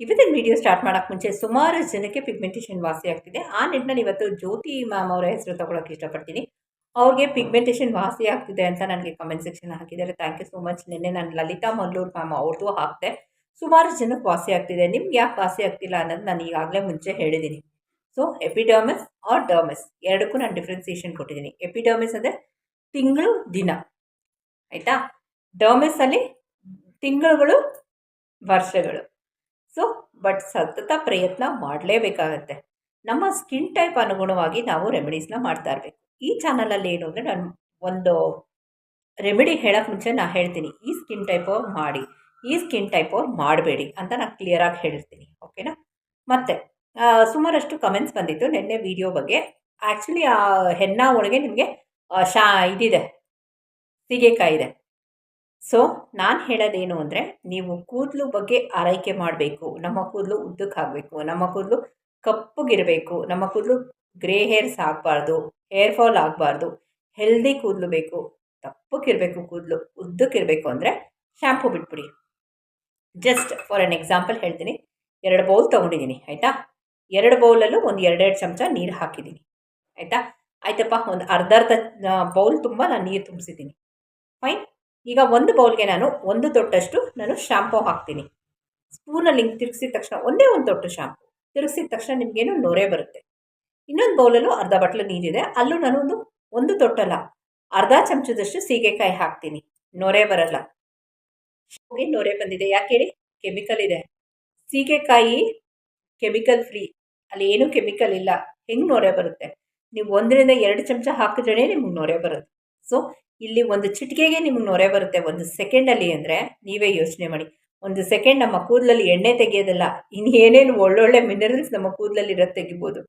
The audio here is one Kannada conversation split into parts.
ಇವತ್ತಿನ ವಿಡಿಯೋ ಸ್ಟಾರ್ಟ್ ಮಾಡೋಕ್ಕೆ ಮುಂಚೆ ಸುಮಾರು ಜನಕ್ಕೆ ಪಿಗ್ಮೆಂಟೇಷನ್ ವಾಸಿ ಆಗ್ತಿದೆ. ಆ ನಿಟ್ಟಿನಲ್ಲಿ ಇವತ್ತು ಜ್ಯೋತಿ ಮ್ಯಾಮ್ ಅವರ ಹೆಸರು ತಗೊಳಕ್ಕೆ ಇಷ್ಟಪಡ್ತೀನಿ. ಅವ್ರಿಗೆ ಪಿಗ್ಮೆಂಟೇಷನ್ ವಾಸಿ ಆಗ್ತಿದೆ ಅಂತ ನನಗೆ ಕಮೆಂಟ್ ಸೆಕ್ಷನ್ ಹಾಕಿದ್ದಾರೆ. ಥ್ಯಾಂಕ್ ಯು ಸೊ ಮಚ್ ನಿನ್ನೆ ನಾನು ಲಲಿತಾ ಮಲ್ಲೂರ್ ಮ್ಯಾಮ್ ಅವ್ರದ್ದು ಹಾಕಿದೆ. ಸುಮಾರು ಜನಕ್ಕೆ ವಾಸಿ ಆಗ್ತಿದೆ. ನಿಮ್ಗೆ ಯಾಕೆ ವಾಸಿ ಆಗ್ತಿಲ್ಲ ಅನ್ನೋದು ನಾನು ಈಗಾಗಲೇ ಮುಂಚೆ ಹೇಳಿದ್ದೀನಿ ಸೊ ಎಪಿಡರ್ಮಿಸ್ ಆರ್ ಡರ್ಮಿಸ್ ಎರಡಕ್ಕೂ ನಾನು ಡಿಫ್ರೆನ್ಸಿಯೇಷನ್ ಕೊಟ್ಟಿದ್ದೀನಿ ಎಪಿಡರ್ಮಿಸ್ ಅಂದರೆ ತಿಂಗಳು ದಿನ. ಆಯಿತಾ? ಡರ್ಮಿಸಲ್ಲಿ ತಿಂಗಳುಗಳು, ವರ್ಷಗಳು. ಸೊ ಬಟ್ ಸತತ ಪ್ರಯತ್ನ ಮಾಡಲೇಬೇಕಾಗತ್ತೆ. ನಮ್ಮ ಸ್ಕಿನ್ ಟೈಪ್ ಅನುಗುಣವಾಗಿ ನಾವು ರೆಮಿಡೀಸ್ನ ಮಾಡ್ತಾ ಇರಬೇಕು. ಈ ಚಾನಲಲ್ಲಿ ಏನು ಅಂದರೆ ನಾನು ಒಂದು ರೆಮಿಡಿ ಹೇಳೋಕ್ಕೆ ಮುಂಚೆ ನಾನು ಹೇಳ್ತೀನಿ. ಈ ಸ್ಕಿನ್ ಟೈಪ್ ಅವ್ರು ಮಾಡಿ, ಈ ಸ್ಕಿನ್ ಟೈಪ್ ಅವ್ರು ಮಾಡಬೇಡಿ ಅಂತ ನಾನು ಕ್ಲಿಯರಾಗಿ ಹೇಳ್ತೀನಿ. ಓಕೆನಾ ಮತ್ತು ಸುಮಾರಷ್ಟು ಕಮೆಂಟ್ಸ್ ಬಂದಿತ್ತು. ನಿನ್ನೆ ವಿಡಿಯೋ ಬಗ್ಗೆ. ಆ್ಯಕ್ಚುಲಿ ಆ ಹೆನ್ನ ಒಳಗೆ ನಿಮಗೆ ಶಾ, ಇದಿದೆ. ಸೀಗೆಕಾಯಿ ಇದೆ. ಸೊ ನಾನು ಹೇಳೋದೇನು ಅಂದರೆ, ನೀವು ಕೂದಲು ಬಗ್ಗೆ ಆರೈಕೆ ಮಾಡಬೇಕು. ನಮ್ಮ ಕೂದಲು ಉದ್ದಕ್ಕಾಗಬೇಕು ನಮ್ಮ ಕೂದಲು ಕಪ್ಪಗಿರಬೇಕು. ನಮ್ಮ ಕೂದಲು ಗ್ರೇ ಹೇರ್ಸ್ ಆಗಬಾರ್ದು, ಹೇರ್ ಫಾಲ್ ಆಗಬಾರ್ದು. ಹೆಲ್ದಿ ಕೂದಲು ಬೇಕು. ತಪ್ಪಕ್ಕಿರಬೇಕು ಕೂದಲು, ಉದ್ದಕ್ಕಿರಬೇಕು ಅಂದರೆ ಶ್ಯಾಂಪು ಬಿಟ್ಬಿಡಿ. ಜಸ್ಟ್ ಫಾರ್ ಎನ್ ಎಕ್ಸಾಂಪಲ್ ಹೇಳ್ತೀನಿ. ಎರಡು ಬೌಲ್ ತೊಗೊಂಡಿದ್ದೀನಿ, ಆಯಿತಾ? ಎರಡು ಬೌಲಲ್ಲೂ ಒಂದು ಎರಡೆರಡು ಚಮಚ ನೀರು ಹಾಕಿದ್ದೀನಿ, ಆಯಿತಾ? ಆಯ್ತಪ್ಪ, ಒಂದು ಅರ್ಧ ಅರ್ಧ ಬೌಲ್ ತುಂಬ ನಾನು ನೀರು ತುಂಬಿಸಿದ್ದೀನಿ. ಫೈನ್ ಈಗ ಒಂದು ಬೌಲ್ಗೆ ನಾನು ಒಂದು ತೊಟ್ಟಷ್ಟು ನಾನು ಶಾಂಪೂ ಹಾಕ್ತೀನಿ. ಸ್ಪೂನಲ್ಲಿ ಹಿಂಗೆ ತಿರುಗಿಸಿದ ತಕ್ಷಣ ಒಂದೇ ಒಂದು ತೊಟ್ಟು ಶಾಂಪು ತಿರುಗಿಸಿದ ತಕ್ಷಣ ನಿಮಗೇನು ನೊರೆ ಬರುತ್ತೆ. ಇನ್ನೊಂದು ಬೌಲಲ್ಲೂ ಅರ್ಧ ಬಟ್ಲು ನೀರಿದೆ. ಅಲ್ಲೂ ನಾನು ಒಂದು ಒಂದು ತೊಟ್ಟಲ್ಲ ಅರ್ಧ ಚಮಚದಷ್ಟು ಸೀಗೆಕಾಯಿ ಹಾಕ್ತೀನಿ. ನೊರೆ ಬರಲ್ಲ. ಹೋಗಿ ನೊರೆ ಬಂದಿದೆ. ಯಾಕೆ ಹೇಳಿ? ಕೆಮಿಕಲ್ ಇದೆ. ಸೀಗೆಕಾಯಿ ಕೆಮಿಕಲ್ ಫ್ರೀ ಅಲ್ಲಿ ಏನೂ ಕೆಮಿಕಲ್ ಇಲ್ಲ. ಹೆಂಗೆ ನೊರೆ ಬರುತ್ತೆ? ನೀವು ಒಂದರಿಂದ ಎರಡು ಚಮಚ ಹಾಕಿದ್ರೇ ನಿಮ್ಗೆ ನೊರೆ ಬರುತ್ತೆ. ಸೊ ಇಲ್ಲಿ ಒಂದು ಚಿಟಿಕೆಗೆ ನಿಮ್ಗೆ ನೊರೆ ಬರುತ್ತೆ. ಒಂದು ಸೆಕೆಂಡಲ್ಲಿ ಅಂದರೆ ನೀವೇ ಯೋಚನೆ ಮಾಡಿ. ಒಂದು ಸೆಕೆಂಡ್ ನಮ್ಮ ಕೂದಲಲ್ಲಿ ಎಣ್ಣೆ ತೆಗೆಯೋದಲ್ಲ, ಇನ್ನು ಏನೇನು ಒಳ್ಳೊಳ್ಳೆ ಮಿನರಲ್ಸ್ ನಮ್ಮ ಕೂದಲಲ್ಲಿ ಇರೋದು ತೆಗಿಬೋದು.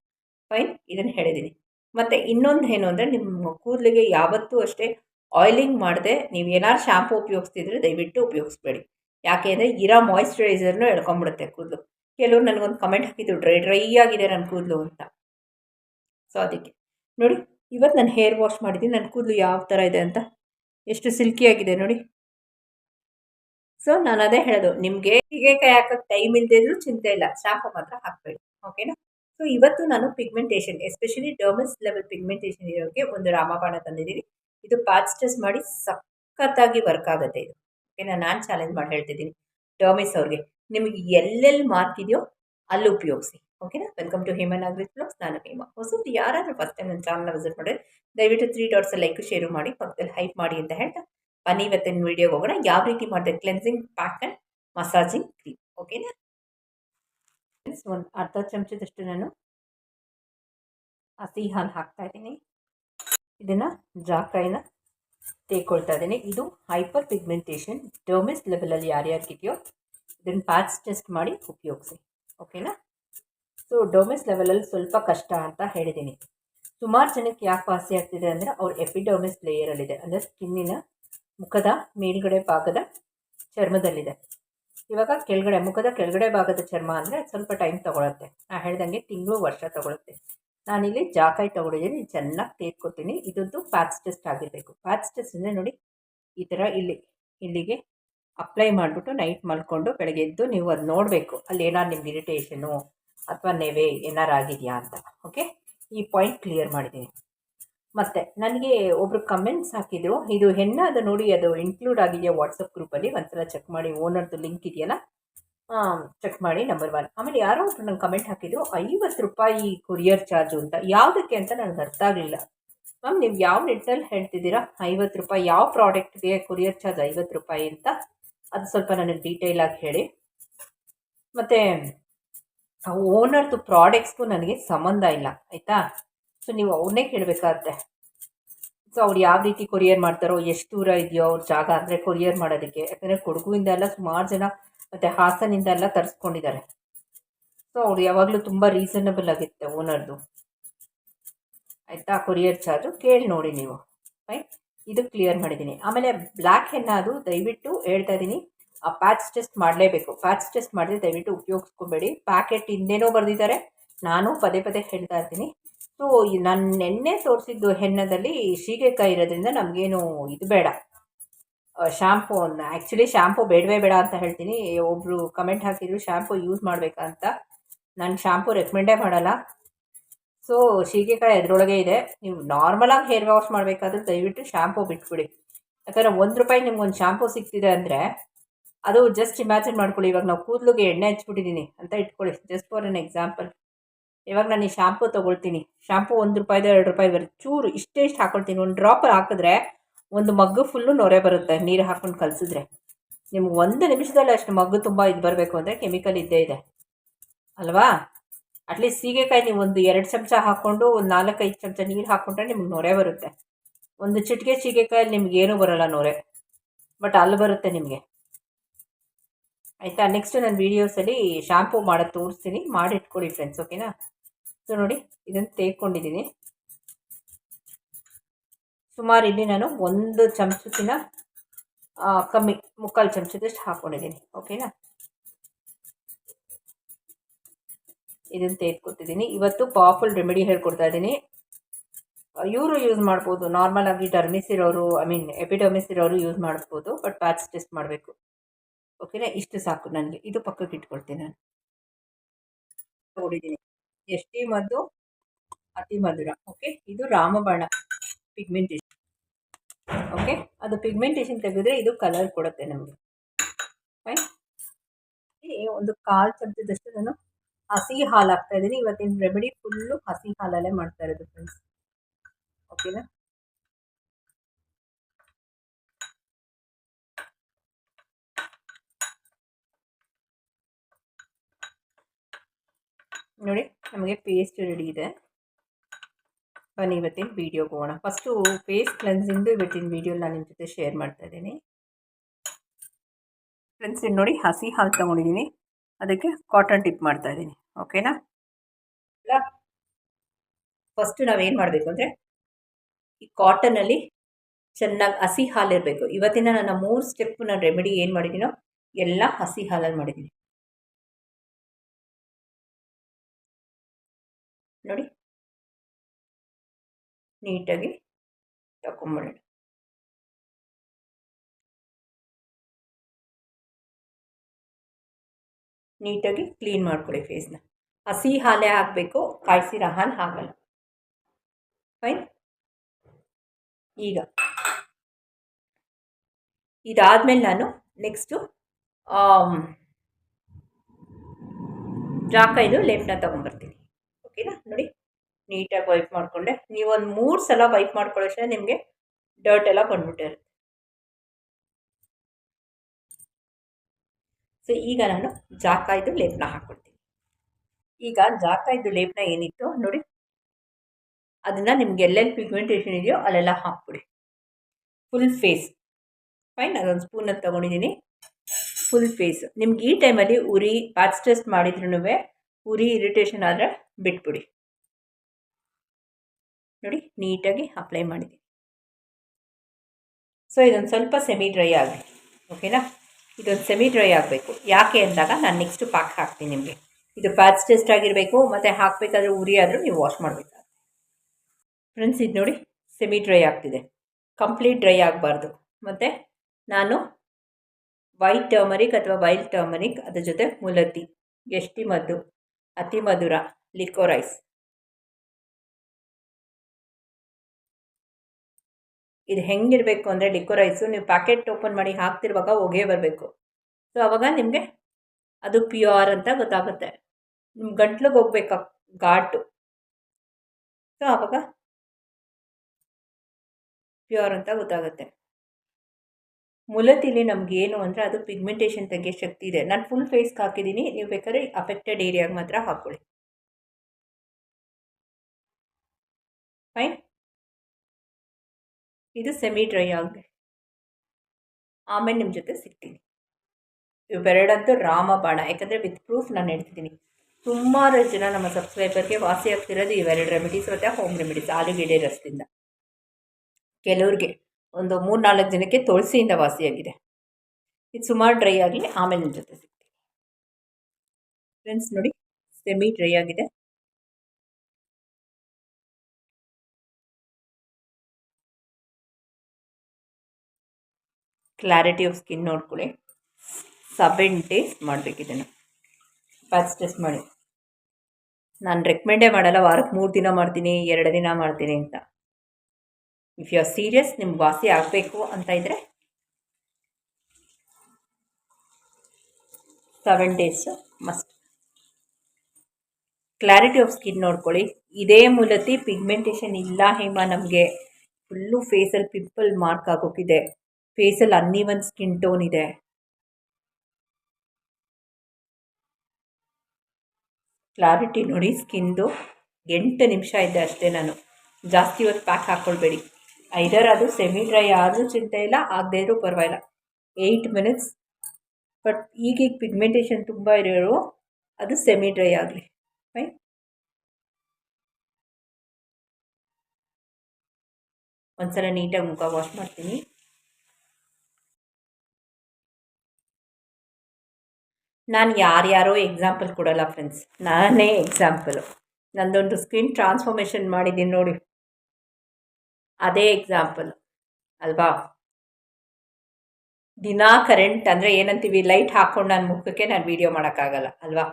ಫೈನ್ ಇದನ್ನು ಹೇಳಿದ್ದೀನಿ ಮತ್ತು ಇನ್ನೊಂದು ಏನು ಅಂದರೆ ನಿಮ್ಮ ಕೂದಲಿಗೆ ಯಾವತ್ತೂ ಅಷ್ಟೇ ಆಯಿಲಿಂಗ್ ಮಾಡದೆ ನೀವು ಏನಾರು ಶ್ಯಾಂಪು ಉಪಯೋಗಿಸ್ತಿದ್ರೆ ದಯವಿಟ್ಟು ಉಪಯೋಗಿಸ್ಬೇಡಿ. ಯಾಕೆ ಅಂದರೆ ಇರೋ ಮಾಯಿಶ್ಚರೈಸರ್ನು ಎಳ್ಕೊಂಬಿಡುತ್ತೆ ಕೂದಲು. ಕೆಲವರು ನನಗೊಂದು ಕಮೆಂಟ್ ಹಾಕಿದ್ರು, ಡ್ರೈ ಡ್ರೈ ಆಗಿದೆ ನನ್ನ ಕೂದಲು ಅಂತ. ಸೊ ಅದಕ್ಕೆ. ನೋಡಿ ಇವತ್ತು ನಾನು ಹೇರ್ ವಾಶ್ ಮಾಡಿದ್ದೀನಿ ನನ್ನ ಕೂದಲು ಯಾವ ಥರ ಇದೆ ಅಂತ. ಎಷ್ಟು ಸಿಲ್ಕಿಯಾಗಿದೆ ನೋಡಿ. ಸೊ ನಾನು ಅದೇ ಹೇಳೋದು, ನಿಮಗೆ ಕೈ ಹಾಕೋಕ್ಕೆ ಟೈಮ್ ಇಲ್ಲದಿದ್ರು ಚಿಂತೆ ಇಲ್ಲ ಶಾಂಪು ಮಾತ್ರ ಹಾಕಬೇಡಿ ಓಕೆನಾ ಸೊ ಇವತ್ತು ನಾನು pigmentation especially dermis level pigmentation ಇರೋಕ್ಕೆ ಒಂದು ರಾಮಬಾಣ ತಂದಿದ್ದೀನಿ. ಇದು ಪಾಚ್ ಟೆಸ್ಟ್ ಮಾಡಿ ಸಖತ್ತಾಗಿ ವರ್ಕ್ ಆಗುತ್ತೆ ಇದು ಓಕೆನಾ ನಾನು ಚಾಲೆಂಜ್ ಮಾಡಿ ಹೇಳ್ತಿದ್ದೀನಿ ಡರ್ಮಿಸ್ ಅವ್ರಿಗೆ. ನಿಮಗೆ ಎಲ್ಲೆಲ್ಲಿ ಮಾರ್ಕ್ ಇದೆಯೋ, ಅಲ್ಲಿ ಉಪಯೋಗಿಸಿ. ಓಕೆನಾ ವೆಲ್ಕಮ್ ಟು ಹೇಮನ್ ಆಗ್ರಿಸ್ ಬ್ಲಾಗ್ಸ್ ನಾನು ಹೇಮ ಹೊಸದು ಯಾರಾದರೂ ಫಸ್ಟ್ ಟೈಮ್ ನನ್ನ ಚಾನಲ್ನ ವಿಸಿಟ್ ಮಾಡಿದ್ರೆ, ದಯವಿಟ್ಟು ತ್ರೀ ಡಾಟ್ಸ್ ಲೈಕ್ ಶೇರು ಮಾಡಿ, ಪಕ್ಕದಲ್ಲಿ ಹೈಪ್ ಮಾಡಿ ಅಂತ ಹೇಳ್ತಾ, ಬನ್ನಿ ಇವತ್ತಿನ ವೀಡಿಯೋಗೆ ಹೋಗೋಣ. ಯಾವ ರೀತಿ ಮಾಡಿದೆ? Cleansing pack and massaging cream ಓಕೆನಾ ಒಂದು ಅರ್ಧ ಚಮಚದಷ್ಟು ನಾನು ಹಸಿ ಹಾಲು ಹಾಕ್ತಾ ಇದ್ದೀನಿ. ಇದನ್ನು ಜಾಕಾಯಿನ ತೇಕೊಳ್ತಾ ಇದ್ದೀನಿ. ಇದು ಹೈಪರ್ ಪಿಗ್ಮೆಂಟೇಷನ್ ಡರ್ಮಿಸ್ ಲೆವೆಲಲ್ಲಿ ಯಾರ್ಯಾರಿಗಿದೆಯೋ ಇದನ್ನು ಪ್ಯಾಚ್ ಟೆಸ್ಟ್ ಮಾಡಿ ಉಪಯೋಗಿಸಿ. ಓಕೆನಾ ಸೊ ಡೊಮಿಸ್ ಲೆವೆಲಲ್ಲಿ ಸ್ವಲ್ಪ ಕಷ್ಟ ಅಂತ ಹೇಳಿದ್ದೀನಿ ಸುಮಾರು ಜನಕ್ಕೆ ಯಾಕೆ ವಾಸಿ ಆಗ್ತಿದೆ ಅಂದರೆ ಅವ್ರ ಎಪಿಡೊಮಿಸ್ ಲೇಯರಲ್ಲಿದೆ ಅಂದರೆ ಸ್ಕಿನ್ನಿನ ಮುಖದ ಮೇಲ್ಗಡೆ ಭಾಗದ ಚರ್ಮದಲ್ಲಿದೆ. ಇವಾಗ ಕೆಳಗಡೆ, ಮುಖದ ಕೆಳಗಡೆ ಭಾಗದ ಚರ್ಮ ಅಂದರೆ ಸ್ವಲ್ಪ ಟೈಮ್ ತೊಗೊಳುತ್ತೆ. ನಾ ಹೇಳ್ದಂಗೆ ತಿಂಗಳು, ವರ್ಷ ತೊಗೊಳುತ್ತೆ. ನಾನಿಲ್ಲಿ ಜಾಕಾಯಿ ತೊಗೊಂಡಿದ್ದೀನಿ, ಚೆನ್ನಾಗಿ ತೇರ್ಕೊತೀನಿ. ಇದೊಂದು ಪ್ಯಾಚ್ ಟೆಸ್ಟ್ ಆಗಿರಬೇಕು. ಪ್ಯಾಚ್ ಟೆಸ್ಟ್ ಅಂದರೆ ನೋಡಿ, ಈ ಥರ ಇಲ್ಲಿ, ಇಲ್ಲಿಗೆ ಅಪ್ಲೈ ಮಾಡಿಬಿಟ್ಟು ನೈಟ್ ಮಲ್ಕೊಂಡು ಬೆಳಗ್ಗೆ ಎದ್ದು ನೀವು ಅದು ನೋಡಬೇಕು. ಅಲ್ಲಿ ಏನಾದ್ರು ನಿಮ್ಗೆ ಇರಿಟೇಷನು ಅಥವಾ ನೆವೆ ಏನಾರು ಆಗಿದೆಯಾ ಅಂತ. ಓಕೆ ಈ ಪಾಯಿಂಟ್ ಕ್ಲಿಯರ್ ಮಾಡಿದ್ದೀನಿ. ಮತ್ತು ನನಗೆ ಒಬ್ಬರು ಕಮೆಂಟ್ಸ್ ಹಾಕಿದರು, ಇದು ಹೆಣ್ಣು ಅದು ನೋಡಿ ಅದು ಇನ್ಕ್ಲೂಡ್ ಆಗಿದೆಯಾ ವಾಟ್ಸಪ್ ಗ್ರೂಪಲ್ಲಿ ಒಂದ್ಸಲ ಚೆಕ್ ಮಾಡಿ ಓನರ್ದು ಲಿಂಕ್ ಇದೆಯಲ್ಲ? ಚೆಕ್ ಮಾಡಿ ನಂಬರ್ ಒನ್ ಆಮೇಲೆ ಯಾರೋ ಒಬ್ರು ನಂಗೆ ಕಮೆಂಟ್ ಹಾಕಿದ್ರು, ಐವತ್ತು ರೂಪಾಯಿ ಕೊರಿಯರ್ ಚಾರ್ಜು ಅಂತ. ಯಾವುದಕ್ಕೆ ಅಂತ ನನಗೆ ಅರ್ಥ ಆಗಲಿಲ್ಲ. ಮ್ಯಾಮ್ ನೀವು ಯಾವ ನಿಟ್ಟಲ್ಲಿ ಹೇಳ್ತಿದ್ದೀರಾ? ಐವತ್ತು ರೂಪಾಯಿ, ಯಾವ ಪ್ರಾಡಕ್ಟ್ಗೆ ಕೊರಿಯರ್ ಚಾರ್ಜ್ ಐವತ್ತು ರೂಪಾಯಿ ಅಂತ? ಅದು ಸ್ವಲ್ಪ ನನಗೆ ಡೀಟೇಲಾಗಿ ಹೇಳಿ. ಮತ್ತು ಓನರ್ದು ಪ್ರಾಡಕ್ಟ್ಸ್ಗೂ ನನಗೆ ಸಂಬಂಧ ಇಲ್ಲ, ಆಯಿತಾ? ಸೊ ನೀವು ಅವ್ರನ್ನೇ ಕೇಳಬೇಕಾಗತ್ತೆ ಸೊ ಅವ್ರು ಯಾವ ರೀತಿ ಕೊರಿಯರ್ ಮಾಡ್ತಾರೋ, ಎಷ್ಟು ದೂರ ಇದೆಯೋ ಅವ್ರ ಜಾಗ ಅಂದರೆ ಕೊರಿಯರ್ ಮಾಡೋದಕ್ಕೆ. ಯಾಕಂದರೆ ಕೊಡಗುವಿಂದ ಎಲ್ಲ ಸುಮಾರು ಜನ ಮತ್ತು ಹಾಸನಿಂದ ಎಲ್ಲ ತರಿಸ್ಕೊಂಡಿದ್ದಾರೆ. ಸೊ ಅವ್ರು ಯಾವಾಗಲೂ ತುಂಬ ರೀಸನಬಲ್ ಆಗಿರುತ್ತೆ ಓನರ್ದು ಆಯಿತಾ? ಕೊರಿಯರ್ ಚಾರ್ಜು ಕೇಳಿ ನೋಡಿ ನೀವು. ರೈಟ್ ಇದು ಕ್ಲಿಯರ್ ಮಾಡಿದ್ದೀನಿ. ಆಮೇಲೆ ಬ್ಲ್ಯಾಕ್ ಹೆಣ್ಣಾದು ದಯವಿಟ್ಟು ಹೇಳ್ತಾ ಇದ್ದೀನಿ ಪ್ಯಾಚ್ ಟೆಸ್ಟ್ ಮಾಡಲೇಬೇಕು. ಪ್ಯಾಚ್ ಟೆಸ್ಟ್ ಮಾಡಿದ್ರೆ ದಯವಿಟ್ಟು ಉಪಯೋಗಿಸ್ಕೊಬೇಡಿ. ಪ್ಯಾಕೆಟ್ ಹಿಂದೇನೋ ಬರೆದಿದ್ದಾರೆ. ನಾನು ಪದೇ ಪದೇ ಹೇಳ್ತಾ ಇರ್ತೀನಿ. ಸೊ ನಾನು ನೆನ್ನೆ ತೋರಿಸಿದ್ದು ಹೆಣ್ಣದಲ್ಲಿ ಸೀಗೆಕಾಯಿ ಇರೋದ್ರಿಂದ ನಮಗೇನು ಇದು ಬೇಡ. ಶ್ಯಾಂಪು ಆ್ಯಕ್ಚುಲಿ ಶ್ಯಾಂಪು ಬೇಡವೇ ಬೇಡ ಅಂತ ಹೇಳ್ತೀನಿ. ಒಬ್ಬರು ಕಮೆಂಟ್ ಹಾಕಿದ್ರು ಶ್ಯಾಂಪು ಯೂಸ್ ಮಾಡಬೇಕಂತ ನಾನು ಶ್ಯಾಂಪು ರೆಕಮೆಂಡೇ ಮಾಡಲ್ಲ. ಸೊ ಶೀಗೆಕಾಯಿ ಅದರೊಳಗೆ ಇದೆ. ನೀವು ನಾರ್ಮಲಾಗಿ ಹೇರ್ ವಾಶ್ ಮಾಡಬೇಕಾದ್ರೆ ದಯವಿಟ್ಟು ಶ್ಯಾಂಪು ಬಿಟ್ಬಿಡಿ. ಯಾಕಂದರೆ ಒಂದು ರೂಪಾಯಿ ನಿಮ್ಗೊಂದು ಶ್ಯಾಂಪು ಸಿಗ್ತಿದೆ ಅಂದರೆ ಅದು ಜಸ್ಟ್ ಇಮ್ಯಾಜಿನ್ ಮಾಡ್ಕೊಳ್ಳಿ. ಇವಾಗ ನಾವು ಕೂದಲಿಗೆ ಎಣ್ಣೆ ಹಚ್ಬಿಟ್ಟಿದ್ದೀನಿ ಅಂತ ಇಟ್ಕೊಳ್ಳಿ. ಜಸ್ಟ್ ಫಾರ್ ಎನ್ ಎಕ್ಸಾಂಪಲ್ ಇವಾಗ ನಾನು ಈ ಶಾಂಪೂ ತೊಗೊಳ್ತೀನಿ. ಶಾಂಪು ಒಂದು ರೂಪಾಯಿದು ಎರಡು ರೂಪಾಯಿ ಬರುತ್ತೆ. ಚೂರು ಇಷ್ಟೇ ಇಷ್ಟು ಹಾಕೊಳ್ತೀನಿ. ಒಂದು ಡ್ರಾಪರ್ ಹಾಕಿದ್ರೆ ಒಂದು ಮಗ್ಗು ಫುಲ್ಲು ನೊರೆ ಬರುತ್ತೆ ನೀರು ಹಾಕೊಂಡು ಕಲಸಿದ್ರೆ. ನಿಮ್ಗೆ ಒಂದು ನಿಮಿಷದಲ್ಲಿ ಅಷ್ಟು ಮಗ್ಗು ತುಂಬ ಇದು ಬರಬೇಕು ಅಂದರೆ ಕೆಮಿಕಲ್ ಇದ್ದೇ ಇದೆ. ಅಲ್ವಾ? ಅಟ್ಲೀಸ್ಟ್ ಸೀಗೆಕಾಯಿ ನೀವು ಒಂದು ಎರಡು ಚಮಚ ಹಾಕ್ಕೊಂಡು ಒಂದು ನಾಲ್ಕೈದು ಚಮಚ ನೀರು ಹಾಕ್ಕೊಂಡ್ರೆ ನಿಮ್ಗೆ ನೊರೆ ಬರುತ್ತೆ. ಒಂದು ಚಿಟಿಕೆ ಸೀಗೆಕಾಯಲ್ಲಿ ನಿಮ್ಗೆ ಏನೂ ಬರೋಲ್ಲ ನೊರೆ. ಬಟ್ ಅಲ್ಲಿ ಬರುತ್ತೆ ನಿಮಗೆ. ಆಯಿತಾ? ನೆಕ್ಸ್ಟ್ ನಾನು ವೀಡಿಯೋಸಲ್ಲಿ ಶಾಂಪೂ ಮಾಡೋದು ತೋರಿಸ್ತೀನಿ. ಮಾಡಿ ಇಟ್ಕೊಳ್ಳಿ ಫ್ರೆಂಡ್ಸ್ ಓಕೆನಾ ಸೊ ನೋಡಿ ಇದನ್ನು ತೇಕೊಂಡಿದ್ದೀನಿ ಸುಮಾರು ಇಲ್ಲಿ ನಾನು ಒಂದು ಚಮಚಕ್ಕಿನ ಕಮ್ಮಿ, ಮುಕ್ಕಾಲು ಚಮಚದಷ್ಟು ಹಾಕ್ಕೊಂಡಿದ್ದೀನಿ ಓಕೆನಾ ಇದನ್ನು ತೇಗ್ಕೊತಿದ್ದೀನಿ ಇವತ್ತು ಪವರ್ಫುಲ್ ರೆಮಿಡಿ ಹೇಳ್ಕೊಡ್ತಾ ಇದ್ದೀನಿ ಇವರು ಯೂಸ್ ಮಾಡ್ಬೋದು. ನಾರ್ಮಲ್ ಆಗಿ ಡರ್ಮಿಸ್ ಇರೋರು ಐ ಮೀನ್ ಎಪಿಡರ್ಮಿಸ್ ಇರೋರು ಯೂಸ್ ಮಾಡ್ಬೋದು ಬಟ್ ಪ್ಯಾಚ್ ಟೆಸ್ಟ್ ಮಾಡಬೇಕು. ಓಕೆನಾ? ಇಷ್ಟು ಸಾಕು ನನಗೆ. ಇದು ಪಕ್ಕಕ್ಕೆ ಇಟ್ಕೊಳ್ತೀನಿ ನಾನು. ತಗೊಂಡಿದ್ದೀನಿ ಎಷ್ಟಿ ಮದ್ದು? ಅತಿ ಮಧುರ. ಓಕೆ? ಇದು ರಾಮಬಾಣ ಪಿಗ್ಮೆಂಟೇಷನ್ ಓಕೆ? ಅದು ಪಿಗ್ಮೆಂಟೇಷನ್ ತೆಗೆದ್ರೆ ಇದು ಕಲರ್ ಕೊಡುತ್ತೆ ನಮಗೆ. ಒಂದು ಕಾಲು ಚಮಚದಷ್ಟು ನಾನು ಹಸಿ ಹಾಲು ಹಾಕ್ತಾ ಇದ್ದೀನಿ. ಇವತ್ತಿನ ರೆಮಿಡಿ ಫುಲ್ಲು ಹಸಿ ಹಾಲಲ್ಲೇ ಮಾಡ್ತಾ ಇರೋದು ಫ್ರೆಂಡ್ಸ್ ಓಕೆನಾ? ನೋಡಿ, ನಮಗೆ ಪೇಸ್ಟ್ ರೆಡಿ ಇದೆ. ಬನ್ನಿ ಇವತ್ತಿನ ವೀಡಿಯೋಗೆ ಹೋಗೋಣ. ಫಸ್ಟು ಫೇಸ್ ಕ್ಲೆನ್ಸಿಂಗು ಇವತ್ತಿನ ವೀಡಿಯೋ ನಾನು ನಿಮ್ಮ ಜೊತೆ ಶೇರ್ ಮಾಡ್ತಾ ಇದ್ದೀನಿ. ಫ್ರೆಂಡ್ಸ್ ನೋಡಿ ಹಸಿ ಹಾಲು ತೊಗೊಂಡಿದ್ದೀನಿ. ಅದಕ್ಕೆ ಕಾಟನ್ ಟಿಪ್ ಮಾಡ್ತಾ ಇದ್ದೀನಿ. ಓಕೆನಾ ಇಲ್ಲ ಫಸ್ಟು ನಾವೇನು ಮಾಡಬೇಕು ಅಂದರೆ, ಈ ಕಾಟನಲ್ಲಿ ಚೆನ್ನಾಗಿ ಹಸಿ ಹಾಲು ಇರಬೇಕು. ಇವತ್ತಿನ ನನ್ನ ಮೂರು ಸ್ಟೆಪ್ ನಾನು ರೆಮಿಡಿ ಏನು ಮಾಡಿದ್ದೀನೋ ಎಲ್ಲ ಹಸಿ ಹಾಲಲ್ಲಿ ಮಾಡಿದ್ದೀನಿ ನೋಡಿ. ನೀಟಾಗಿ ತಗೊಂಬಿಡೋಣ ನೀಟಾಗಿ ಕ್ಲೀನ್ ಮಾಡ್ಕೊಳ್ಳಿ ಫೇಸ್ನ ಹಸಿ ಹಾಲೇ ಹಾಕಬೇಕು, ಕಾಯಿಸಿರೋ ಹಾಲು ಹಾಕಲ್ಲ ಫೈನ್ ಈಗ. ಇದಾದಮೇಲೆ ನಾನು ನೆಕ್ಸ್ಟು ಜಾಕಾಯ್ದು ಲೇಪ್ನ ತೊಗೊಂಬರ್ತೀನಿ ಓಕೆನಾ ನೋಡಿ ನೀಟಾಗಿ ವೈಪ್ ಮಾಡಿಕೊಂಡೆ. ಒಂದು ಮೂರು ಸಲ ವೈಪ್ ಮಾಡ್ಕೊಳ್ಳೋಷ್ಟೇ ನಿಮಗೆ ಡರ್ಟ್ ಎಲ್ಲ ಬಂದ್ಬಿಟ್ಟಿರುತ್ತೆ ಸೊ ಈಗ ನಾನು ಜಾಕಾಯ್ದು ಲೇಪನ ಹಾಕ್ಕೊಡ್ತೀನಿ ಈಗ ಜಾಕಾಯ್ದು ಲೇಪನ ಏನಿತ್ತು ನೋಡಿ. ಅದನ್ನು ನಿಮ್ಗೆ ಎಲ್ಲೆಲ್ಲಿ ಪಿಗ್ಮೆಂಟೇಷನ್ ಇದೆಯೋ ಅಲ್ಲೆಲ್ಲ ಹಾಕ್ಬಿಡಿ. ಫುಲ್ ಫೇಸ್ ಫೈನ್ ಅದೊಂದು ಸ್ಪೂನಲ್ಲಿ ತೊಗೊಂಡಿದ್ದೀನಿ ಫುಲ್ ಫೇಸ್ ನಿಮ್ಗೆ ಈ ಟೈಮಲ್ಲಿ ಉರಿ ಪ್ಯಾಚ್ ಟೆಸ್ಟ್ ಮಾಡಿದ್ರೂ ಉರಿ ಇರಿಟೇಷನ್ ಆದರೆ ಬಿಟ್ಬಿಡಿ. ನೋಡಿ, ನೀಟಾಗಿ ಅಪ್ಲೈ ಮಾಡಿದ್ದೀನಿ. ಸೊ ಇದೊಂದು ಸ್ವಲ್ಪ ಸೆಮಿ ಡ್ರೈ ಆಗಲಿ ಓಕೆನಾ ಇದೊಂದು ಸೆಮಿ ಡ್ರೈ ಆಗಬೇಕು. ಯಾಕೆ ಅಂದಾಗ ನಾನು ನೆಕ್ಸ್ಟ್ ಪ್ಯಾಕ್ ಹಾಕ್ತೀನಿ ನಿಮಗೆ. ಇದು ಪ್ಯಾಚ್ ಟೆಸ್ಟ್ ಆಗಿರಬೇಕು, ಮತ್ತು ಹಾಕಬೇಕಾದ್ರೆ ಉರಿ ಆದರೂ ನೀವು ವಾಶ್ ಮಾಡಬೇಕಾಗುತ್ತೆ. ಫ್ರೆಂಡ್ಸ್ ಇದು ನೋಡಿ ಸೆಮಿ ಡ್ರೈ ಆಗ್ತಿದೆ. ಕಂಪ್ಲೀಟ್ ಡ್ರೈ ಆಗಬಾರ್ದು. ಮತ್ತು ನಾನು ವೈಟ್ ಟರ್ಮರಿಕ್ ಅಥವಾ ವೈಲ್ಡ್ ಟರ್ಮರಿಕ್ ಅದರ ಜೊತೆ ಮುಲತಿ ಎಷ್ಟಿ ಮದ್ದು? ಅತಿ ಮಧುರ ಲಿಕೋರೈಸ್ ಇದು ಹೆಂಗಿರಬೇಕು ಅಂದರೆ ಲಿಕ್ವರೈಸು ನೀವು ಪ್ಯಾಕೆಟ್ ಓಪನ್ ಮಾಡಿ ಹಾಕ್ತಿರುವಾಗ ಹೊಗೆ ಬರಬೇಕು. ಸೊ ಅವಾಗ ನಿಮಗೆ ಅದು ಪ್ಯೂರ್ ಅಂತ ಗೊತ್ತಾಗುತ್ತೆ. ನಿಮ್ಮ ಗಂಟ್ಲಿಗೆ ಹೋಗ್ಬೇಕು ಘಾಟು? ಸೊ ಆವಾಗ ಪ್ಯೂರ್ ಅಂತ ಗೊತ್ತಾಗುತ್ತೆ. ಮುಲತಿಲಿ ನಮಗೇನು ಅಂದರೆ ಅದು ಪಿಗ್ಮೆಂಟೇಷನ್ ತೆಗೆಯೋ ಶಕ್ತಿ ಇದೆ. ನಾನು ಫುಲ್ ಫೇಸ್ಗೆ ಹಾಕಿದ್ದೀನಿ ನೀವು ಬೇಕಾದ್ರೆ ಅಫೆಕ್ಟೆಡ್ ಏರಿಯಾಗೆ ಮಾತ್ರ ಹಾಕ್ಕೊಳ್ಳಿ ಫೈನ್ ಇದು ಸೆಮಿ ಡ್ರೈ ಆಗಿದೆ. ಆಮೇಲೆ ನಿಮ್ಮ ಜೊತೆ ಸಿಗ್ತೀನಿ. ಇವೆರಡಂತೂ ರಾಮಬಾಣ, ಯಾಕಂದರೆ ವಿತ್ ಪ್ರೂಫ್ ನಾನು ಹೇಳ್ತಿದ್ದೀನಿ. ಸುಮಾರು ಜನ ನಮ್ಮ ಸಬ್ಸ್ಕ್ರೈಬರ್ಗೆ ವಾಸಿ ಆಗ್ತಿರೋದು ಇವೆರಡು ರೆಮಿಡೀಸ್ ಮತ್ತು ಹೋಮ್ ರೆಮಿಡೀಸ್ ಆಲೂಗೆಡ್ಡೆ ರಸದಿಂದ. ಕೆಲವ್ರಿಗೆ ಒಂದು ಮೂರು ನಾಲ್ಕು ಜನಕ್ಕೆ ತುಳಸಿಯಿಂದ ವಾಸಿಯಾಗಿದೆ ಇದು ಸುಮಾರು ಡ್ರೈ ಆಗಲಿ, ಆಮೇಲೆ ನಿಮ್ಮ ಜೊತೆ ಸಿಗ್ತೀನಿ. ಫ್ರೆಂಡ್ಸ್ ನೋಡಿ ಸೆಮಿ ಡ್ರೈ ಆಗಿದೆ. ಕ್ಲಾರಿಟಿ ಆಫ್ ಸ್ಕಿನ್ ನೋಡ್ಕೊಳ್ಳಿ. ಸೆವೆನ್ ಡೇಸ್ ಮಾಡಬೇಕು ಪ್ಯಾಚ್ ಟೆಸ್ಟ್ ಮಾಡಿ. ನಾನು ರೆಕಮೆಂಡೇ ಮಾಡಲ್ಲ ವಾರಕ್ಕೆ ಮೂರು ದಿನ ಮಾಡ್ತೀನಿ, ಎರಡು ದಿನ ಮಾಡ್ತೀನಿ ಅಂತ. ಇಫ್ ಯು ಆರ್ ಸೀರಿಯಸ್ ನಿಮ್ಗೆ ವಾಸಿ ಆಗಬೇಕು ಅಂತ ಇದ್ದರೆ seven days must clarity of skin ನೋಡ್ಕೊಳ್ಳಿ. ಇದೇ ಮೂಲತಿ ಪಿಗ್ಮೆಂಟೇಷನ್ ಇಲ್ಲ ಹೇಮ ನಮಗೆ. ಫುಲ್ಲು ಫೇಸಲ್ಲಿ ಪಿಂಪಲ್ ಮಾರ್ಕ್ ಆಗೋಗಿದೆ. ಫೇಸಲ್ಲಿ ಅನ್ನೀವನ್ ಸ್ಕಿನ್ ಟೋನ್ ಇದೆ. ಕ್ಲಾರಿಟಿ ನೋಡಿ ಸ್ಕಿನ್ದು ಎಂಟು ನಿಮಿಷ ಇದೆ ಅಷ್ಟೇ ನಾನು. ಜಾಸ್ತಿ ಹೊತ್ತು ಪ್ಯಾಕ್ ಹಾಕ್ಕೊಳ್ಬೇಡಿ ಐದರ್ ಅದು ಸೆಮಿ ಡ್ರೈ ಆದರೂ ಚಿಂತೆ ಇಲ್ಲ, ಆಗದೇ ಇದ್ರೂ ಪರವಾಗಿಲ್ಲ. ಏಯ್ಟ್ ಮಿನಿಟ್ಸ್ ಬಟ್ ಈಗೀಗ ಪಿಗ್ಮೆಂಟೇಷನ್ ತುಂಬ ಇರೋರು ಅದು ಸೆಮಿ ಡ್ರೈ ಆಗಲಿ. ಫೈನ್ ಒಂದ್ಸಲ ನೀಟಾಗಿ ಮುಖ ವಾಶ್ ಮಾಡ್ತೀನಿ. ನಾನು ಯಾರ್ಯಾರೋ ಎಕ್ಸಾಂಪಲ್ ಕೊಡೋಲ್ಲ ಫ್ರೆಂಡ್ಸ್ ನಾನೇ ಎಕ್ಸಾಂಪಲು ನಂದೊಂದು ಸ್ಕಿನ್ ಟ್ರಾನ್ಸ್ಫಾರ್ಮೇಷನ್ ಮಾಡಿದ್ದೀನಿ ನೋಡಿ. ಅದೇ ಎಕ್ಸಾಂಪಲ್ ಅಲ್ವಾ? ದಿನಾ ಕರೆಂಟ್ ಅಂದರೆ ಏನಂತೀವಿ? ಲೈಟ್ ಹಾಕ್ಕೊಂಡು ನನ್ನ ಮುಖಕ್ಕೆ ನಾನು ವೀಡಿಯೋ ಮಾಡೋಕ್ಕಾಗಲ್ಲ. ಅಲ್ವಾ?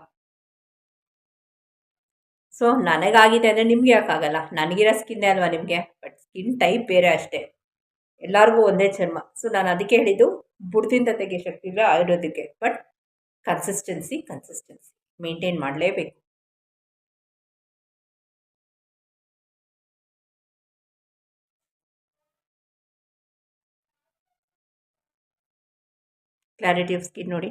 ಸೊ ನನಗಾಗಿದೆ ಅಂದರೆ ನಿಮಗೆ ಯಾಕಾಗಲ್ಲ? ನನಗಿರೋ ಸ್ಕಿನ್ನೇ ಅಲ್ವಾ ನಿಮಗೆ? ಬಟ್ ಸ್ಕಿನ್ ಟೈಪ್ ಬೇರೆ ಅಷ್ಟೇ. ಎಲ್ಲರಿಗೂ ಒಂದೇ ಚರ್ಮ. ಸೊ ನಾನು ಅದಕ್ಕೆ ಹೇಳಿದ್ದು ಬುಡದಿಂದ ತೆಗೆಯೋ ಶಕ್ತಿ ಇಲ್ಲ ಆಯುರ್ವೇದಕ್ಕೆ. ಬಟ್ ಕನ್ಸಿಸ್ಟೆನ್ಸಿ ಕನ್ಸಿಸ್ಟೆನ್ಸಿ ಮೇಂಟೈನ್ ಮಾಡಲೇಬೇಕು. ಕ್ಲಾರಿಟಿ ಆಫ್ ಸ್ಕಿನ್ ನೋಡಿ.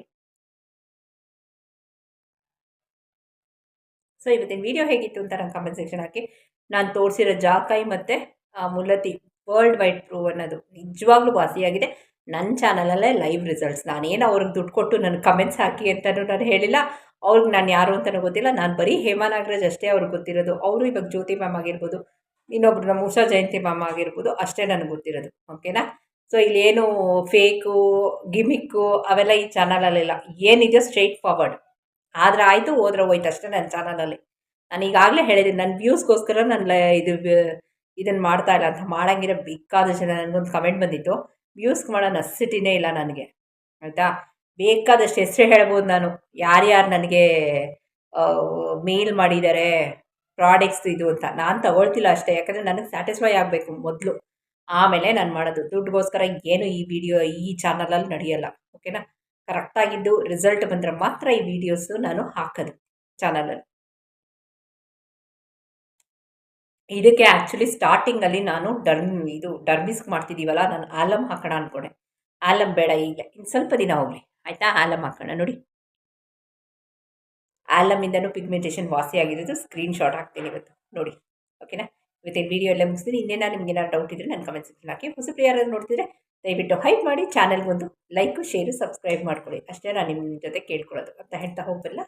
ಸೊ ಇವತ್ತಿನ ವಿಡಿಯೋ ಹೇಗಿತ್ತು ಅಂತ ನಂಗೆ ಕಮೆಂಟ್ ಸೆಕ್ಷನ್ ಹಾಕಿ. ನಾನು ತೋರಿಸಿರೋ ಜಾಕಾಯಿ ಮತ್ತು ಮುಲ್ಲತಿ ವರ್ಲ್ಡ್ ವೈಡ್ ಪ್ರೂವ್ ಅನ್ನೋದು ನಿಜವಾಗ್ಲೂ ವಾಸಿಯಾಗಿದೆ. ನನ್ನ ಚಾನಲಲ್ಲೇ ಲೈವ್ ರಿಸಲ್ಟ್ಸ್. ನಾನೇನು ಅವ್ರಿಗೆ ದುಡ್ಡು ಕೊಟ್ಟು ನನ್ನ ಕಮೆಂಟ್ಸ್ ಹಾಕಿ ಅಂತಲೂ ನಾನು ಹೇಳಿಲ್ಲ. ಅವ್ರಿಗೆ ನಾನು ಯಾರು ಅಂತಲೂ ಗೊತ್ತಿಲ್ಲ. ನಾನು ಬರೀ ಹೇಮಾ ನಾಗರಾಜ್ ಅಷ್ಟೇ ಅವ್ರಿಗೆ ಗೊತ್ತಿರೋದು. ಅವರು ಇವಾಗ ಜ್ಯೋತಿ ಮ್ಯಾಮ್ ಆಗಿರ್ಬೋದು, ಇನ್ನೊಬ್ರು ನಮ್ಮ ಉಷಾ ಜಯಂತಿ ಮ್ಯಾಮ್ ಆಗಿರ್ಬೋದು ಅಷ್ಟೇ ನನಗೆ ಗೊತ್ತಿರೋದು. ಓಕೆನಾ? ಸೊ ಇಲ್ಲೇನು ಫೇಕು, ಗಿಮಿಕ್ಕು ಅವೆಲ್ಲ ಈ ಚಾನಲಲ್ಲಿಲ್ಲ. ಏನಿದೆಯೋ ಸ್ಟ್ರೈಟ್ ಫಾರ್ವರ್ಡ್. ಆದರೆ ಆಯಿತು, ಹೋದ್ರೆ ಹೋಯ್ತು ಅಷ್ಟೇ ನನ್ನ ಚಾನಲಲ್ಲಿ. ನಾನು ಈಗಾಗಲೇ ಹೇಳಿದ್ದೀನಿ ನನ್ನ ವ್ಯೂಸ್ಗೋಸ್ಕರ ನಾನು ಇದು ಇದನ್ನು ಮಾಡ್ತಾ ಇಲ್ಲ ಅಂತ. ಮಾಡೋಂಗಿರೋ ಬೇಕಾದಷ್ಟು ನನಗೊಂದು ಕಮೆಂಟ್ ಬಂದಿತ್ತು. ವ್ಯೂಸ್ಗೆ ಮಾಡೋ ನೆಸಿಟಿನೇ ಇಲ್ಲ ನನಗೆ. ಆಯಿತಾ? ಬೇಕಾದಷ್ಟು ಹೆಸರು ಹೇಳ್ಬೋದು ನಾನು. ಯಾರ್ಯಾರು ನನಗೆ ಮೇಲ್ ಮಾಡಿದ್ದಾರೆ ಪ್ರಾಡಕ್ಟ್ಸ್ ಇದು ಅಂತ. ನಾನು ತಗೊಳ್ತಿಲ್ಲ ಅಷ್ಟೇ. ಯಾಕಂದರೆ ನನಗೆ ಸ್ಯಾಟಿಸ್ಫೈ ಆಗಬೇಕು ಮೊದಲು. ಆಮೇಲೆ ನಾನು ಮಾಡೋದು. ದುಡ್ಡುಗೋಸ್ಕರ ಏನು ಈ ವಿಡಿಯೋ ಈ ಚಾನಲಲ್ಲಿ ನಡೆಯಲ್ಲ. ಓಕೆನಾ ಕರೆಕ್ಟಾಗಿದ್ದು ರಿಸಲ್ಟ್ ಬಂದರೆ ಮಾತ್ರ ಈ ವಿಡಿಯೋಸು ನಾನು ಹಾಕೋದು ಚಾನಲಲ್ಲಿ ಇದಕ್ಕೆ ಆ್ಯಕ್ಚುಲಿ ಸ್ಟಾರ್ಟಿಂಗಲ್ಲಿ ನಾನು ಡರ್ಮ್ ಇದು ಡರ್ಮಿಸ್ಕ್ ಮಾಡ್ತಿದ್ದೀವಲ್ಲ ನಾನು ಆಲಮ್ ಹಾಕೋಣ ಅಂದ್ಕೊಂಡೆ ಆಲಮ್ ಬೇಡ ಈಗ ಇನ್ನು ಸ್ವಲ್ಪ ದಿನ ಹೋಗಲಿ. ಆಯಿತಾ? ಆಲಮ್ ಹಾಕೋಣ, ನೋಡಿ. ಆಲಮಿಂದನೂ ಪಿಗ್ಮೆಂಟೇಷನ್ ವಾಸಿ ಆಗಿರೋದು ಸ್ಕ್ರೀನ್ ಶಾಟ್ ಹಾಕ್ತೀನಿ ಇವತ್ತು, ನೋಡಿ. ಓಕೆನಾ ಇವತ್ತಿನ ವಿಡಿಯೋ ಎಲ್ಲ ಮುಗಿಸ್ತೀನಿ. ಇನ್ನೇನ ನಿಮ್ಗೆ ಏನಾದ್ರು ಡೌಟ್ ಇದ್ದರೆ ನನ್ನ ಕಮೆಂಟ್ ಸೆಕ್ಷನ್ ಹಾಕಿ. ಹೊಸ ಯಾರಾದ್ರು ನೋಡ್ತಿದ್ರೆ ದಯವಿಟ್ಟು ಹೈಪ್ ಮಾಡಿ ಚಾನಲ್ಗೊಂದು ಲೈಕು ಶೇರು ಸಬ್ಸ್ಕ್ರೈಬ್ ಮಾಡ್ಕೊಳ್ಳಿ. ಅಷ್ಟೇ ನಾನು ನಿಮ್ಮ ಜೊತೆ ಕೇಳ್ಕೊಳ್ಳೋದು ಅಂತ ಹೇಳ್ತಾ ಹೋಗಲ್ಲ